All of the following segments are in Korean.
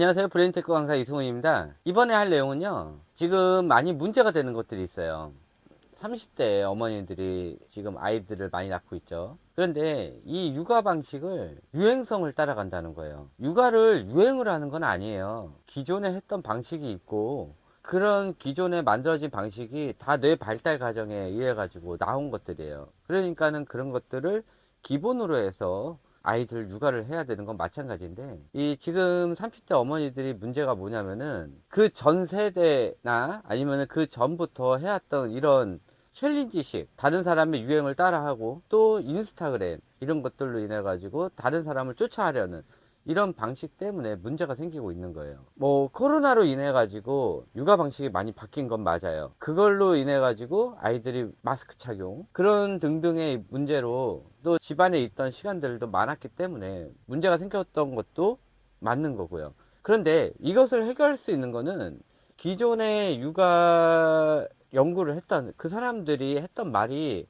안녕하세요. 브레인테크 강사 이승훈입니다. 이번에 할 내용은요. 지금 많이 문제가 되는 것들이 있어요. 30대 어머니들이 지금 아이들을 많이 낳고 있죠. 그런데 이 육아 방식을 유행성을 따라간다는 거예요. 육아를 유행을 하는 건 아니에요. 기존에 했던 방식이 있고 그런 기존에 만들어진 방식이 다 뇌 발달 과정에 의해 가지고 나온 것들이에요. 그러니까는 그런 것들을 기본으로 해서 아이들 육아를 해야 되는 건 마찬가지인데 이 지금 30대 어머니들이 문제가 뭐냐면은 그 전 세대나 아니면은 그 전부터 해왔던 이런 챌린지식 다른 사람의 유행을 따라하고 또 인스타그램 이런 것들로 인해 가지고 다른 사람을 쫓아하려는 이런 방식 때문에 문제가 생기고 있는 거예요. 뭐 코로나로 인해 가지고 육아 방식이 많이 바뀐 건 맞아요. 그걸로 인해 가지고 아이들이 마스크 착용 그런 등등의 문제로 또 집안에 있던 시간들도 많았기 때문에 문제가 생겼던 것도 맞는 거고요. 그런데 이것을 해결할 수 있는 거는 기존의 육아 연구를 했던 그 사람들이 했던 말이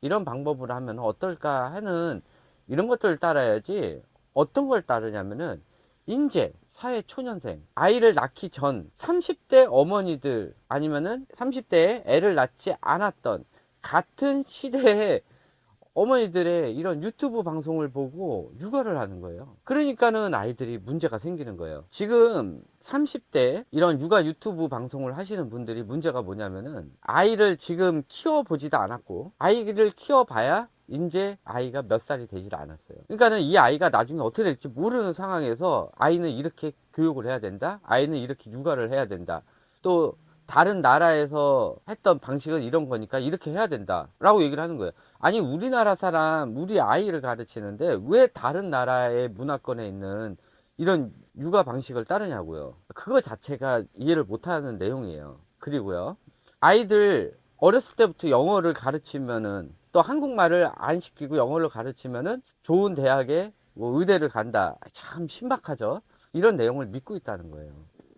이런 방법으로 하면 어떨까 하는 이런 것들을 따라야지 어떤 걸 따르냐면은 인재 사회 초년생 아이를 낳기 전 30대 어머니들 아니면은 30대에 애를 낳지 않았던 같은 시대의 어머니들의 이런 유튜브 방송을 보고 육아를 하는 거예요. 그러니까는 아이들이 문제가 생기는 거예요. 지금 30대 이런 육아 유튜브 방송을 하시는 분들이 문제가 뭐냐면은 아이를 지금 키워보지도 않았고 아이를 키워봐야 이제 아이가 몇 살이 되질 않았어요. 그러니까는 이 아이가 나중에 어떻게 될지 모르는 상황에서 아이는 이렇게 교육을 해야 된다. 아이는 이렇게 육아를 해야 된다. 또 다른 나라에서 했던 방식은 이런 거니까 이렇게 해야 된다. 라고 얘기를 하는 거예요. 아니, 우리나라 사람, 우리 아이를 가르치는데 왜 다른 나라의 문화권에 있는 이런 육아 방식을 따르냐고요. 그거 자체가 이해를 못하는 내용이에요. 그리고요. 아이들 어렸을 때부터 영어를 가르치면은 또 한국말을 안 시키고 영어를 가르치면은 좋은 대학에 뭐 의대를 간다. 참 신박하죠. 이런 내용을 믿고 있다는 거예요.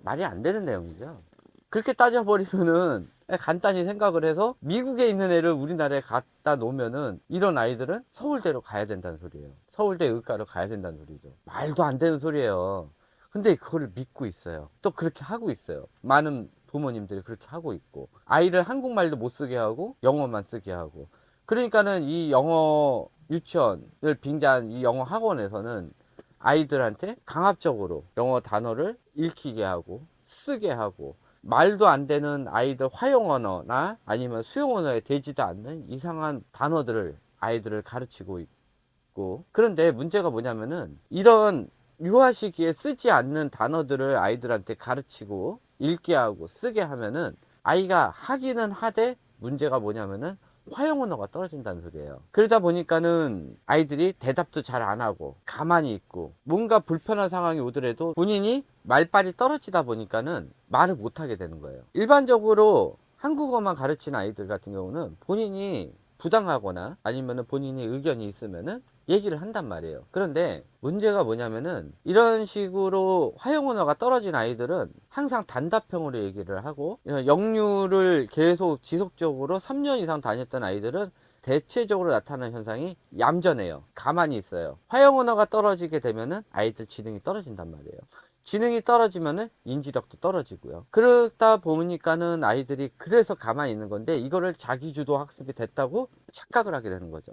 말이 안 되는 내용이죠. 그렇게 따져버리면은 간단히 생각을 해서 미국에 있는 애를 우리나라에 갖다 놓으면은 이런 아이들은 서울대로 가야 된다는 소리예요. 서울대 의과로 가야 된다는 소리죠. 말도 안 되는 소리예요. 근데 그거를 믿고 있어요. 또 그렇게 하고 있어요. 많은 부모님들이 그렇게 하고 있고 아이를 한국말도 못 쓰게 하고 영어만 쓰게 하고 그러니까는 이 영어 유치원을 빙자한 이 영어 학원에서는 아이들한테 강압적으로 영어 단어를 읽히게 하고 쓰게 하고 말도 안 되는 아이들 화용 언어나 아니면 수용 언어에 되지도 않는 이상한 단어들을 아이들을 가르치고 있고 그런데 문제가 뭐냐면은 이런 유아 시기에 쓰지 않는 단어들을 아이들한테 가르치고 읽게 하고 쓰게 하면은 아이가 하기는 하되 문제가 뭐냐면은 화용 언어가 떨어진다는 소리예요. 그러다 보니까는 아이들이 대답도 잘 안 하고 가만히 있고 뭔가 불편한 상황이 오더라도 본인이 말빨이 떨어지다 보니까는 말을 못 하게 되는 거예요. 일반적으로 한국어만 가르치는 아이들 같은 경우는 본인이 부당하거나 아니면은 본인이 의견이 있으면은 얘기를 한단 말이에요. 그런데 문제가 뭐냐면은 이런 식으로 화용 언어가 떨어진 아이들은 항상 단답형으로 얘기를 하고 영유를 계속 지속적으로 3년 이상 다녔던 아이들은 대체적으로 나타나는 현상이 얌전해요. 가만히 있어요. 화용 언어가 떨어지게 되면은 아이들 지능이 떨어진단 말이에요. 지능이 떨어지면은 인지력도 떨어지고요. 그러다 보니까는 아이들이 그래서 가만히 있는 건데 이거를 자기주도 학습이 됐다고 착각을 하게 되는 거죠.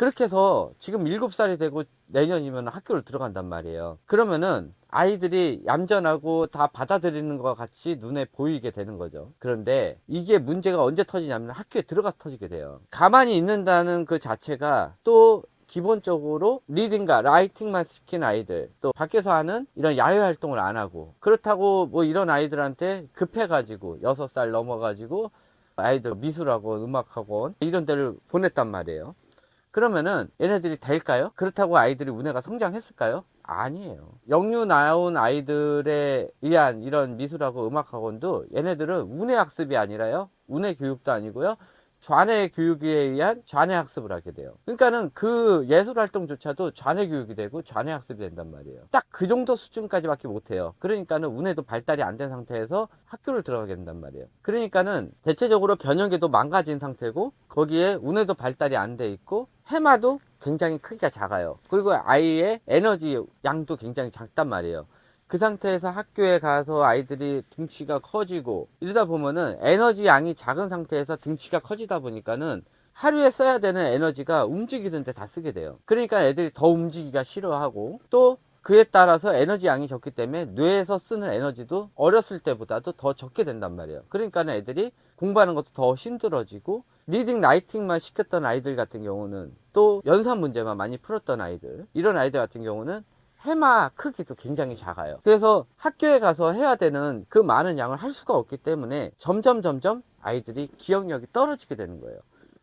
그렇게 해서 지금 7살이 되고 내년이면 학교를 들어간단 말이에요. 그러면은 아이들이 얌전하고 다 받아들이는 것 같이 눈에 보이게 되는 거죠. 그런데 이게 문제가 언제 터지냐면 학교에 들어가서 터지게 돼요. 가만히 있는다는 그 자체가 또 기본적으로 리딩과 라이팅만 시킨 아이들 또 밖에서 하는 이런 야외 활동을 안 하고 그렇다고 뭐 이런 아이들한테 급해가지고 6살 넘어가지고 아이들 미술학원 음악학원 이런 데를 보냈단 말이에요 그러면은 얘네들이 될까요? 그렇다고 아이들이 운해가 성장했을까요? 아니에요. 영유 나온 아이들에 의한 이런 미술하고 음악학원도 얘네들은 운해 학습이 아니라요. 운해 교육도 아니고요. 좌뇌 교육에 의한 좌뇌 학습을 하게 돼요. 그러니까는 그 예술 활동조차도 좌뇌 교육이 되고 좌뇌 학습이 된단 말이에요. 딱 그 정도 수준까지밖에 못 해요. 그러니까는 운해도 발달이 안 된 상태에서 학교를 들어가게 된단 말이에요. 그러니까는 대체적으로 변형계도 망가진 상태고 거기에 운해도 발달이 안 돼 있고 해마도 굉장히 크기가 작아요. 그리고 아이의 에너지 양도 굉장히 작단 말이에요. 그 상태에서 학교에 가서 아이들이 등치가 커지고 이러다 보면은 에너지 양이 작은 상태에서 등치가 커지다 보니까는 하루에 써야 되는 에너지가 움직이는데 다 쓰게 돼요. 그러니까 애들이 더 움직이기가 싫어하고 또 그에 따라서 에너지 양이 적기 때문에 뇌에서 쓰는 에너지도 어렸을 때보다도 더 적게 된단 말이에요. 그러니까 애들이 공부하는 것도 더 힘들어지고 리딩 라이팅만 시켰던 아이들 같은 경우는 또 연산 문제만 많이 풀었던 아이들 이런 아이들 같은 경우는 해마 크기도 굉장히 작아요. 그래서 학교에 가서 해야 되는 그 많은 양을 할 수가 없기 때문에 점점 점점 아이들이 기억력이 떨어지게 되는 거예요.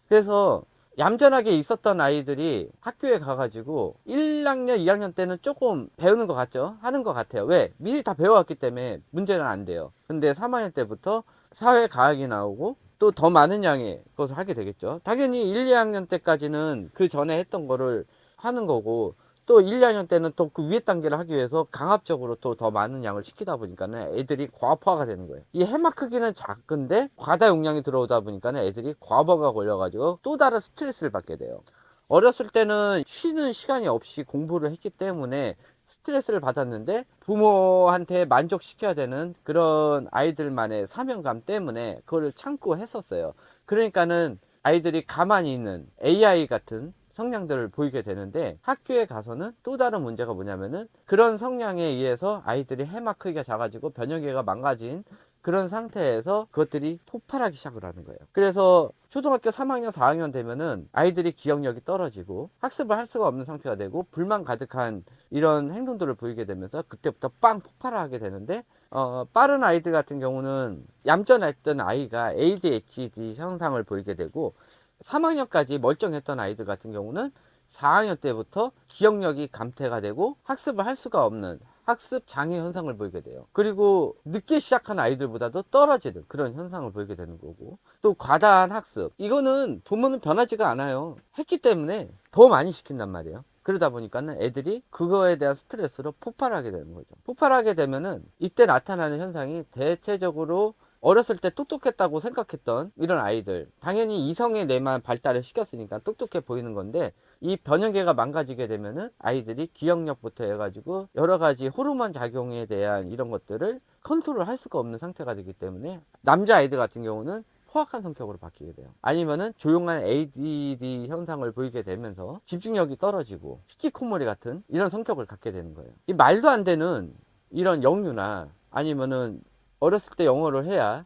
그래서 얌전하게 있었던 아이들이 학교에 가가지고 1학년, 2학년 때는 조금 배우는 것 같죠? 하는 것 같아요. 왜? 미리 다 배워왔기 때문에 문제는 안 돼요. 근데 3학년 때부터 사회 과학이 나오고 또 더 많은 양의 것을 하게 되겠죠. 당연히 1, 2학년 때까지는 그 전에 했던 거를 하는 거고 또 1, 2학년 때는 또 그 위에 단계를 하기 위해서 강압적으로 또 더 많은 양을 시키다 보니까는 애들이 과부하가 되는 거예요. 이 해마 크기는 작은데 과다 용량이 들어오다 보니까는 애들이 과부하가 걸려가지고 또 다른 스트레스를 받게 돼요. 어렸을 때는 쉬는 시간이 없이 공부를 했기 때문에 스트레스를 받았는데 부모한테 만족시켜야 되는 그런 아이들만의 사명감 때문에 그걸 참고 했었어요. 그러니까는 아이들이 가만히 있는 AI 같은 성향들을 보이게 되는데 학교에 가서는 또 다른 문제가 뭐냐면은 그런 성향에 의해서 아이들이 해마 크기가 작아지고 변형계가 망가진 그런 상태에서 그것들이 폭발하기 시작을 하는 거예요. 그래서 초등학교 3학년, 4학년 되면은 아이들이 기억력이 떨어지고 학습을 할 수가 없는 상태가 되고 불만 가득한 이런 행동들을 보이게 되면서 그때부터 빵 폭발을 하게 되는데 어, 빠른 아이들 같은 경우는 얌전했던 아이가 ADHD 현상을 보이게 되고 3학년까지 멀쩡했던 아이들 같은 경우는 4학년 때부터 기억력이 감퇴가 되고 학습을 할 수가 없는 학습 장애 현상을 보이게 돼요. 그리고 늦게 시작한 아이들보다도 떨어지는 그런 현상을 보이게 되는 거고 또 과다한 학습 이거는 부모는 변하지가 않아요. 했기 때문에 더 많이 시킨단 말이에요. 그러다 보니까는 애들이 그거에 대한 스트레스로 폭발하게 되는 거죠. 폭발하게 되면은 이때 나타나는 현상이 대체적으로 어렸을 때 똑똑했다고 생각했던 이런 아이들 당연히 이성의 뇌만 발달을 시켰으니까 똑똑해 보이는 건데 이 변형계가 망가지게 되면은 아이들이 기억력부터 해가지고 여러 가지 호르몬 작용에 대한 이런 것들을 컨트롤 할 수가 없는 상태가 되기 때문에 남자 아이들 같은 경우는 포악한 성격으로 바뀌게 돼요. 아니면은 조용한 ADD 현상을 보이게 되면서 집중력이 떨어지고 히키코모리 같은 이런 성격을 갖게 되는 거예요. 이 말도 안 되는 이런 영유나 아니면은 어렸을 때 영어를 해야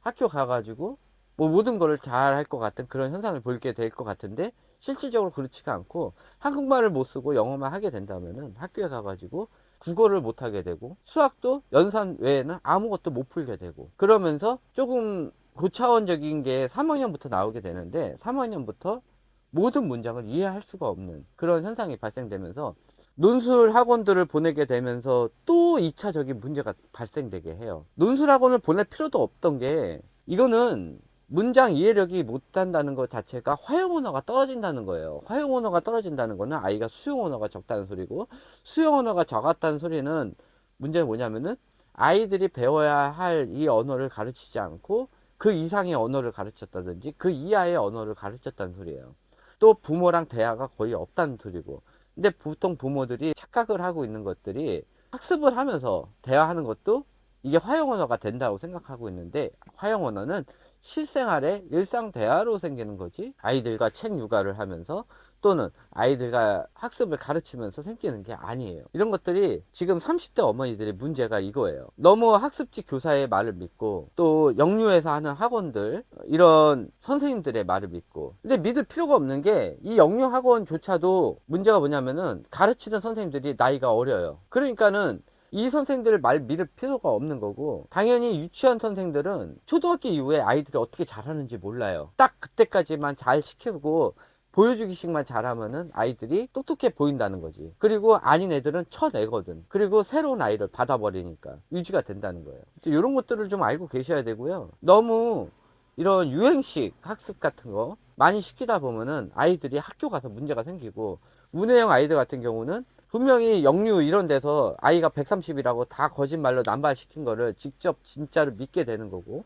학교 가가지고 뭐 모든 거를 잘할 것 같은 그런 현상을 보이게 될 것 같은데 실질적으로 그렇지가 않고 한국말을 못 쓰고 영어만 하게 된다면은 학교에 가가지고 국어를 못 하게 되고 수학도 연산 외에는 아무것도 못 풀게 되고 그러면서 조금 고차원적인 게 3학년부터 나오게 되는데 3학년부터 모든 문장을 이해할 수가 없는 그런 현상이 발생되면서 논술 학원들을 보내게 되면서 또 2차적인 문제가 발생되게 해요. 논술 학원을 보낼 필요도 없던 게 이거는 문장 이해력이 못한다는 것 자체가 화용 언어가 떨어진다는 거예요. 화용 언어가 떨어진다는 거는 아이가 수용 언어가 적다는 소리고 수용 언어가 적었다는 소리는 문제는 뭐냐면은 아이들이 배워야 할 이 언어를 가르치지 않고 그 이상의 언어를 가르쳤다든지 그 이하의 언어를 가르쳤다는 소리예요. 또 부모랑 대화가 거의 없다는 소리고. 근데 보통 부모들이 착각을 하고 있는 것들이 학습을 하면서 대화하는 것도 이게 화용 언어가 된다고 생각하고 있는데 화용 언어는 실생활에 일상 대화로 생기는 거지 아이들과 책 육아를 하면서 또는 아이들과 학습을 가르치면서 생기는 게 아니에요. 이런 것들이 지금 30대 어머니들의 문제가 이거예요. 너무 학습지 교사의 말을 믿고 또 영유에서 하는 학원들 이런 선생님들의 말을 믿고 근데 믿을 필요가 없는 게 이 영유 학원조차도 문제가 뭐냐면은 가르치는 선생님들이 나이가 어려요. 그러니까는 이 선생들을 말 믿을 필요가 없는 거고 당연히 유치원 선생들은 초등학교 이후에 아이들이 어떻게 잘하는지 몰라요. 딱 그때까지만 잘 시키고 보여주기식만 잘하면은 아이들이 똑똑해 보인다는 거지. 그리고 아닌 애들은 쳐내거든. 그리고 새로운 아이를 받아버리니까 유지가 된다는 거예요. 이런 것들을 좀 알고 계셔야 되고요. 너무 이런 유행식 학습 같은 거 많이 시키다 보면은 아이들이 학교 가서 문제가 생기고 문해영 아이들 같은 경우는 분명히 영유 이런 데서 아이가 130이라고 다 거짓말로 남발시킨 거를 직접 진짜로 믿게 되는 거고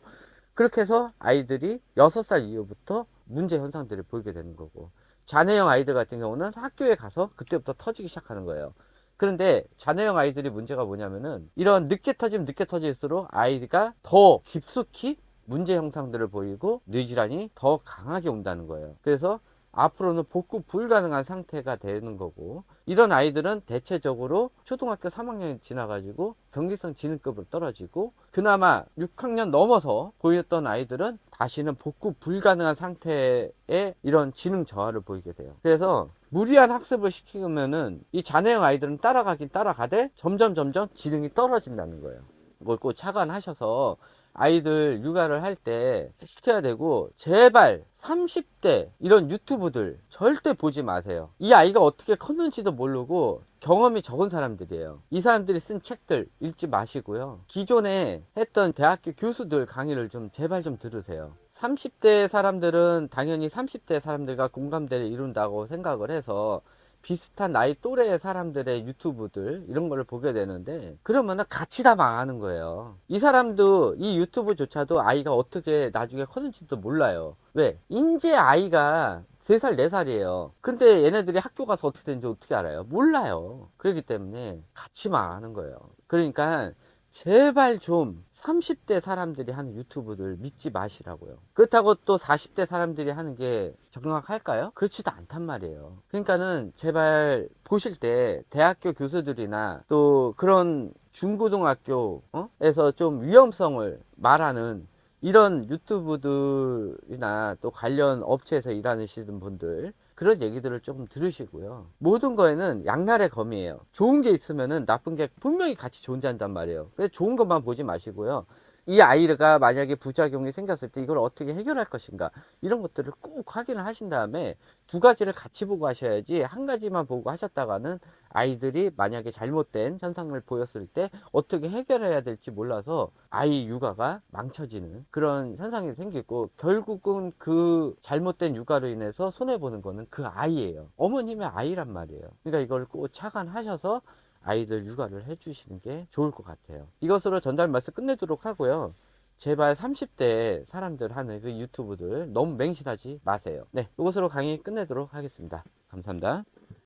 그렇게 해서 아이들이 6살 이후부터 문제 현상들을 보이게 되는 거고 자네형 아이들 같은 경우는 학교에 가서 그때부터 터지기 시작하는 거예요 그런데 자녀형 아이들이 문제가 뭐냐면은 이런 늦게 터지면 늦게 터질수록 아이가 더 깊숙이 문제 형상들을 보이고 뇌질환이 더 강하게 온다는 거예요. 그래서 앞으로는 복구 불가능한 상태가 되는 거고 이런 아이들은 대체적으로 초등학교 3학년이 지나가지고 경기성 지능급으로 떨어지고 그나마 6학년 넘어서 보였던 아이들은 다시는 복구 불가능한 상태의 이런 지능 저하를 보이게 돼요. 그래서 무리한 학습을 시키면은 이 자녀형 아이들은 따라가긴 따라가되 점점 점점 지능이 떨어진다는 거예요. 이걸 꼭 차관하셔서 아이들 육아를 할 때 시켜야 되고 제발 30대 이런 유튜브들 절대 보지 마세요. 이 아이가 어떻게 컸는지도 모르고 경험이 적은 사람들이에요. 이 사람들이 쓴 책들 읽지 마시고요. 기존에 했던 대학교 교수들 강의를 좀 제발 좀 들으세요. 30대 사람들은 당연히 30대 사람들과 공감대를 이룬다고 생각을 해서 비슷한 나이 또래의 사람들의 유튜브들 이런 거를 보게 되는데 그러면은 같이 다 망하는 거예요. 이 사람도 이 유튜브조차도 아이가 어떻게 나중에 커는지도 몰라요. 왜? 인제 아이가 3살, 4살이에요. 근데 얘네들이 학교 가서 어떻게 되는지 어떻게 알아요? 몰라요. 그렇기 때문에 같이 망하는 거예요. 그러니까 제발 좀 30대 사람들이 하는 유튜브들 믿지 마시라고요. 그렇다고 또 40대 사람들이 하는 게 정확할까요? 그렇지도 않단 말이에요. 그러니까는 제발 보실 때 대학교 교수들이나 또 그런 중고등학교에서 좀 위험성을 말하는 이런 유튜브들이나 또 관련 업체에서 일하시는 분들 그런 얘기들을 조금 들으시고요. 모든 거에는 양날의 검이에요. 좋은 게 있으면은 나쁜 게 분명히 같이 존재한단 말이에요. 그래서 좋은 것만 보지 마시고요. 이 아이가 만약에 부작용이 생겼을 때 이걸 어떻게 해결할 것인가 이런 것들을 꼭 확인을 하신 다음에 두 가지를 같이 보고 하셔야지 한 가지만 보고 하셨다가는 아이들이 만약에 잘못된 현상을 보였을 때 어떻게 해결해야 될지 몰라서 아이 육아가 망쳐지는 그런 현상이 생기고 결국은 그 잘못된 육아로 인해서 손해 보는 거는 그 아이예요. 어머님의 아이란 말이에요. 그러니까 이걸 꼭 차관하셔서 아이들 육아를 해주시는 게 좋을 것 같아요. 이것으로 전달 말씀 끝내도록 하고요. 제발 30대 사람들 하는 그 유튜브들 너무 맹신하지 마세요. 네, 이것으로 강의 끝내도록 하겠습니다. 감사합니다.